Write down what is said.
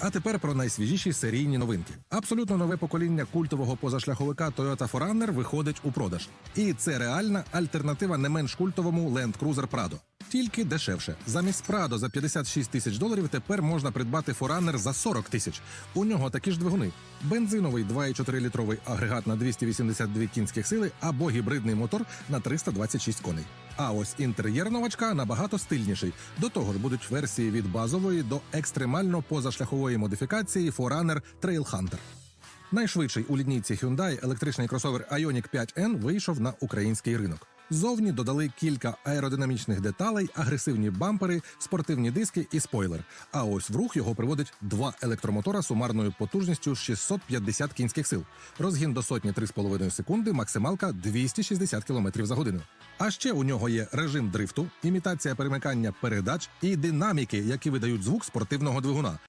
А тепер про найсвіжіші серійні новинки. Абсолютно нове покоління культового позашляховика Toyota 4Runner виходить у продаж. І це реальна альтернатива не менш культовому Land Cruiser Prado. Тільки дешевше. Замість Prado за 56 тисяч доларів тепер можна придбати 4Runner за 40 тисяч. У нього такі ж двигуни: бензиновий 2,4 літровий агрегат на 282 кінських сили або гібридний мотор на 326 коней. А ось інтер'єр новачка набагато стильніший. До того ж будуть версії від базової до екстремально позашляхової модифікації 4Runner Trailhunter. Найшвидший у лінійці Hyundai електричний кросовер Ioniq 5N вийшов на український ринок. Зовні додали кілька аеродинамічних деталей, агресивні бампери, спортивні диски і спойлер. А ось в рух його приводить два електромотора сумарною потужністю 650 кінських сил. Розгін до сотні 3,5 секунди, максималка 260 км за годину. А ще у нього є режим дрифту, імітація перемикання передач і динаміки, які видають звук спортивного двигуна.